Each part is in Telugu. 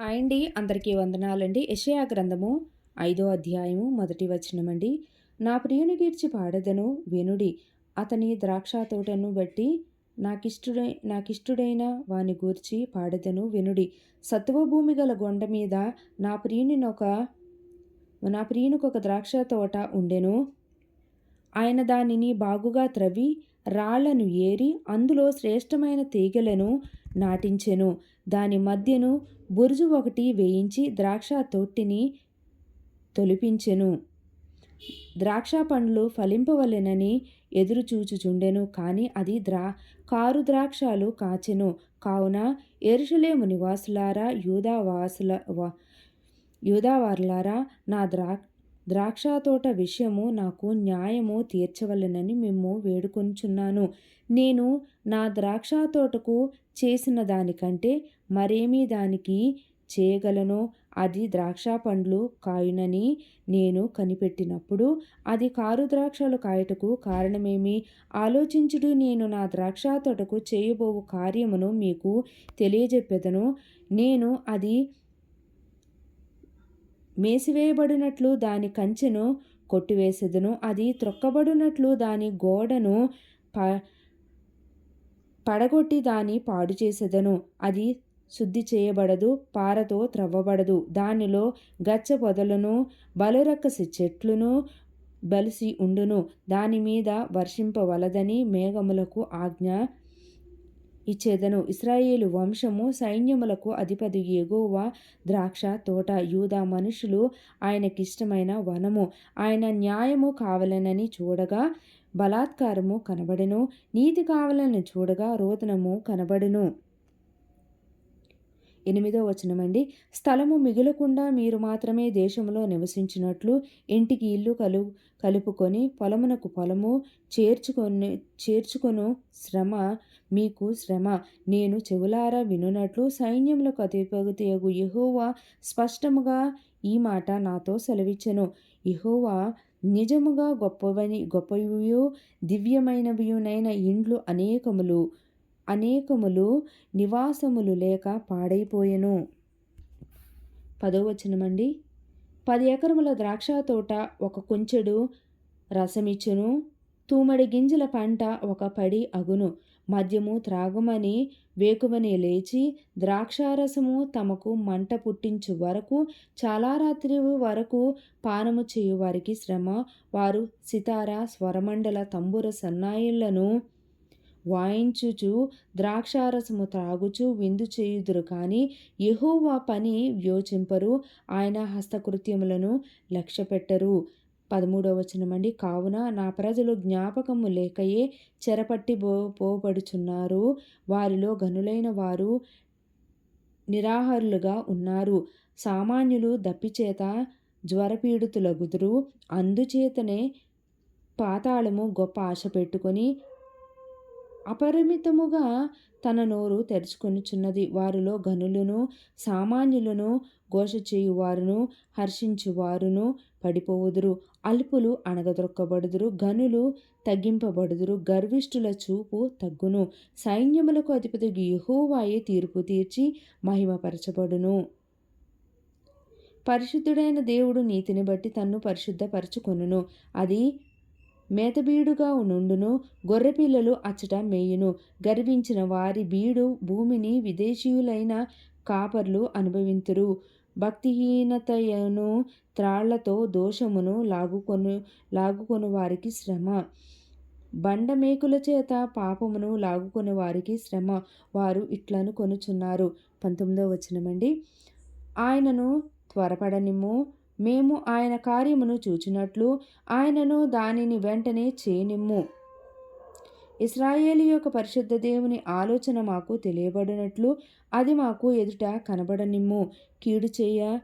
అండి. అందరికీ వందనాలండి. యషయా గ్రంథము ఐదో అధ్యాయము మొదటి వచనమండి. నా ప్రియుని గీర్చి పాడదను వినుడి. అతని ద్రాక్ష తోటను బట్టి నాకిష్టుడై నాకిష్టుడైన వాని గూర్చి పాడదను వినుడి. సత్వభూమి గల గొండ మీద నా ప్రియునినొక నా ప్రియునికి ఒక ద్రాక్ష తోట ఉండెను. ఆయన దానిని బాగుగా త్రవ్వి రాళ్ళను ఏరి అందులో శ్రేష్టమైన తీగలను నాటించెను. దాని మధ్యను బురుజు ఒకటి వేయించి ద్రాక్ష తొట్టిని తొలిపించెను. ద్రాక్ష పండ్లు ఫలింపవలెనని ఎదురు చూచుచుండెను కానీ అది ద్రా కారు ద్రాక్షాలు కాచెను. కావున ఎరుషలేము నివాసులారా యూదావాసుల యూదావారులారా నా ద్రా ద్రాక్ష తోట విషయము నాకు న్యాయము తీర్చవలెనని మేము వేడుకొంచున్నాను నేను నా ద్రాక్ష తోటకు చేసిన దానికంటే మరేమీ దానికి చేయగలను? అది ద్రాక్ష పండ్లు కాయునని నేను కనిపెట్టినప్పుడు అది కారు ద్రాక్షలు కాయటకు కారణమేమి? ఆలోచించుడు నేను నా ద్రాక్ష తోటకు చేయబోవు కార్యమును మీకు తెలియజెప్పెదను. నేను అది మేసివేయబడినట్లు దాని కంచెను కొట్టివేసెదను. అది త్రొక్కబడినట్లు దాని గోడను ప పడగొట్టి దాని పాడు చేసేదను. అది శుద్ధి చేయబడదు పారతో త్రవ్వబడదు. దానిలో గచ్చ పొదలను బలురక్కసి చెట్లును బలిసి ఉండును. దాని మీద వర్షింపవలదని మేఘములకు ఆజ్ఞ ఇచ్చేదను. ఇస్రాయేలు వంశము సైన్యములకు అధిపతి ఎగువ ద్రాక్ష తోట యూదా మనుషులు ఆయనకిష్టమైన వనము. ఆయన న్యాయము కావలనని చూడగా బలాత్కారము కనబడెను నీతి కావాలని చూడగా రోదనము కనబడును. ఎనిమిదో వచనమండి. స్థలము మిగులకుండా మీరు మాత్రమే దేశంలో నివసించినట్లు ఇంటికి ఇల్లు కలు కలుపుకొని పొలమునకు పొలము చేర్చుకొని చేర్చుకొను శ్రమ మీకు శ్రమ. నేను చెవులారా వినునట్లు సైన్యములకు అతిపగతియగు యహోవా స్పష్టముగా ఈ మాట నాతో సెలవిచ్చెను. యహోవా నిజముగా గొప్పవని గొప్పవియు దివ్యమైనవియునైన ఇండ్లు అనేకములు అనేకములు నివాసములు లేక పాడైపోయెను. పదోవచనమండి పది ఎకరముల ద్రాక్ష తోట ఒక కొంచెడు రసమిచ్చును తూమడి గింజల పంట ఒక పడి అగును. మద్యము త్రాగమని వేకువనే లేచి ద్రాక్షారసము తమకు మంట పుట్టించు వరకు చాలా రాత్రి వరకు పానము చేయు వారికి శ్రమ. వారు సితార స్వరమండల తంబుర సన్నాయిళ్ళను వాయించుచు ద్రాక్షారసము త్రాగుచు విందు చేయుదురు కానీ యహోవా పని వ్యోచింపరు. ఆయన హస్తకృత్యములను లక్ష్యపెట్టరు. పదమూడవ వచనమండి. కావున నా ప్రజలు జ్ఞాపకము లేకయే చెరపట్టి పో పోబడుచున్నారు. వారిలో గనులైన వారు నిరాహారులుగా ఉన్నారు. సామాన్యులు దప్పిచేత జ్వరపీడితులగుదురు. అందుచేతనే పాతాళము గొప్ప ఆశ పెట్టుకొని అపరిమితముగా తన నోరు తెరుచుకొనిచున్నది. వారిలో గనులను సామాన్యులను ఘోష చేయువారును హర్షించువారును పడిపోవుదురు. అల్పులు అణగదొక్కబడుదురు. గనులు తగ్గింపబడుదురు. గర్విష్ఠుల చూపు తగ్గును. సైన్యములకు అధిపతి యహోవాయే తీర్పు తీర్చి మహిమపరచబడును. పరిశుద్ధుడైన దేవుడు నీతిని బట్టి తన్ను పరిశుద్ధపరచుకొనును. అది మేతబీడుగా నుండును గొర్రెపిల్లలు అచ్చట మేయును. గర్వించిన వారి బీడు భూమిని విదేశీయులైన కాపర్లు అనుభవింతురు. భక్తిహీనతయను త్రాళ్ళతో దోషమును లాగుకొను లాగుకొని వారికి శ్రమ. బండమేకుల చేత పాపమును లాగుకొని వారికి శ్రమ. వారు ఇట్లను కొనుచున్నారు. పంతొమ్మిదో వచనమండి. ఆయనను త్వరపడనిము మేము ఆయన కార్యమును చూచినట్లు ఆయనను దానిని వెంటనే చేయనిమ్ము. ఇస్రాయేలు యొక్క పరిశుద్ధ దేవుని ఆలోచన మాకు తెలియబడినట్లు అది మాకు ఎదుట కనబడనిమ్ము. కీడు చేయ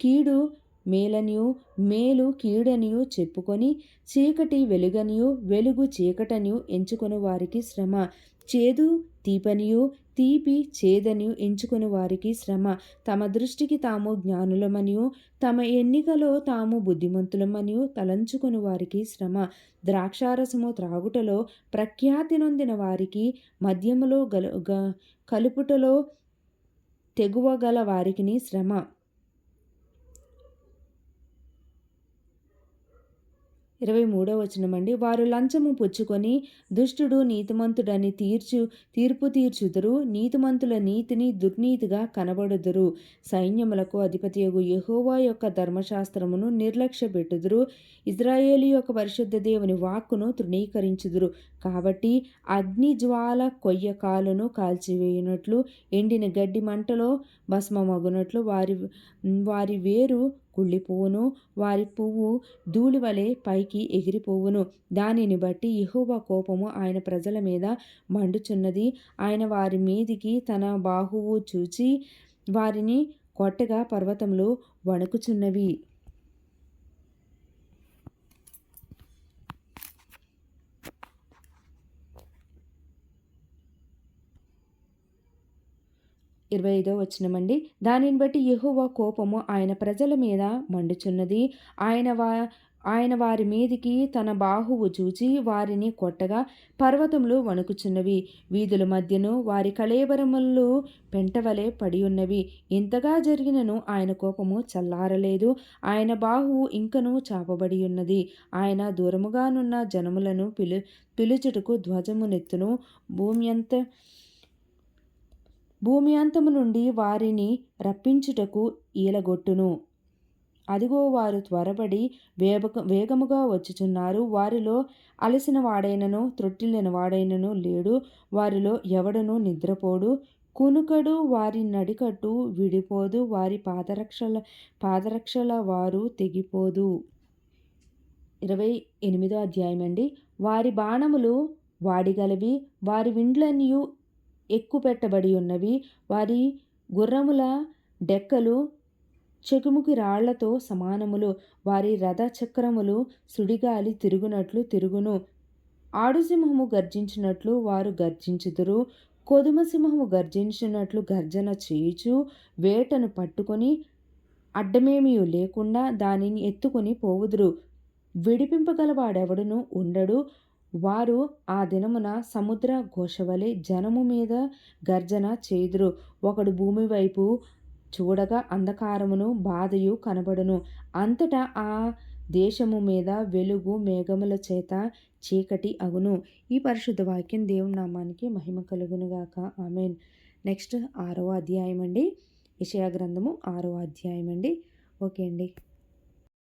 కీడు మేలనియు మేలు కీడనియు చెప్పుకొని చీకటి వెలుగనియు వెలుగు చీకటనియు ఎంచుకొని వారికి శ్రమ. చేదు తీపనియు తీపి చేదని ఎంచుకుని వారికి శ్రమ. తమ దృష్టికి తాము జ్ఞానులమనియు తమ ఎన్నికలో తాము బుద్ధిమంతులమనియు తలంచుకుని వారికి శ్రమ. ద్రాక్షారసము త్రాగుటలో ప్రఖ్యాతి నొందిన వారికి మద్యములో గల కలుపుటలో తెగువగల వారికిని శ్రమ. ఇరవై మూడవ వచనమండి. వారు లంచము పుచ్చుకొని దుష్టుడు నీతిమంతుడని తీర్చు తీర్పు తీర్చుదురు. నీతిమంతుల నీతిని దుర్నీతిగా కనబడుదురు. సైన్యములకు అధిపతియగు యహోవా యొక్క ధర్మశాస్త్రమును నిర్లక్ష్య పెట్టుదురు ఇజ్రాయేలు యొక్క పరిశుద్ధ దేవుని వాక్కును తృణీకరించుదురు. కాబట్టి అగ్ని జ్వాల కొయ్య కాలును కాల్చివేయునట్లు ఎండిన గడ్డి మంటలో భస్మమగునట్లు వారి వారి వేరు కుళ్ళిపోవును. వారి పువ్వు ధూళివలే పైకి ఎగిరిపోవును. దానిని బట్టి యహోవ కోపము ఆయన ప్రజల మీద మండుచున్నది. ఆయన వారి మీదికి తన బాహువు చూచి వారిని కొట్టగా పర్వతములు వణుకుచున్నవి. ఇరవై ఐదో వచ్చినమండి దానిని బట్టి యహోవ కోపము ఆయన ప్రజల మీద మండుచున్నది. ఆయన వా ఆయన వారి మీదికి తన బాహువు చూచి వారిని కొట్టగా పర్వతములు వణుకుచున్నవి. వీధుల మధ్యను వారి కళేబరములు పెంటవలే పడి ఉన్నవి ఇంతగా జరిగినను ఆయన కోపము చల్లారలేదు. ఆయన బాహువు ఇంకనూ చాపబడి ఉన్నది ఆయన దూరముగానున్న జనములను పిలు పిలుచుటకు ధ్వజమునెత్తును. భూమి అంత భూమి అంతము నుండి వారిని రప్పించుటకు ఈలగొట్టును. అదిగో వారు త్వరపడి వేగ వేగముగా వచ్చుచున్నారు. వారిలో అలసిన వాడైనను త్రొట్టిల్లిన వాడైనను లేడు. వారిలో ఎవడను నిద్రపోడు. కునుకడు వారి నడికట్టు విడిపోదు. వారి పాదరక్షల పాదరక్షల వారు తెగిపోదు. ఇరవై ఎనిమిదో అధ్యాయం అండి వారి బాణములు వాడిగలవి. వారి విండ్లనియు ఎక్కుపెట్టబడి ఉన్నవి. వారి గుర్రముల డెక్కలు చెకుముకి రాళ్ళతో సమానములు. వారి రథ చక్రములు సుడిగాలి తిరుగునట్లు తిరుగును. ఆడుసింహము గర్జించినట్లు వారు గర్జించుదురు. కొదుమసింహము గర్జించినట్లు గర్జన చేయుచు వేటను పట్టుకొని అడ్డమేమీ లేకుండా దానిని ఎత్తుకొని పోవుదురు. విడిపింపగలవాడెవడును ఉండడు. వారు ఆ దినమున సముద్ర ఘోషవలే జనము మీద గర్జన చేదురు ఒకడు భూమి వైపు చూడగా అంధకారమును బాధయు కనబడును. అంతటా ఆ దేశము మీద వెలుగు మేఘముల చేత చీకటి అగును. ఈ పరిశుద్ధ వాక్యం దేవుని నామానికి మహిమ కలుగునుగాక. ఆమెన్. నెక్స్ట్ ఆరో అధ్యాయం అండి విషయ గ్రంథము ఆరో అధ్యాయం అండి ఓకే అండి.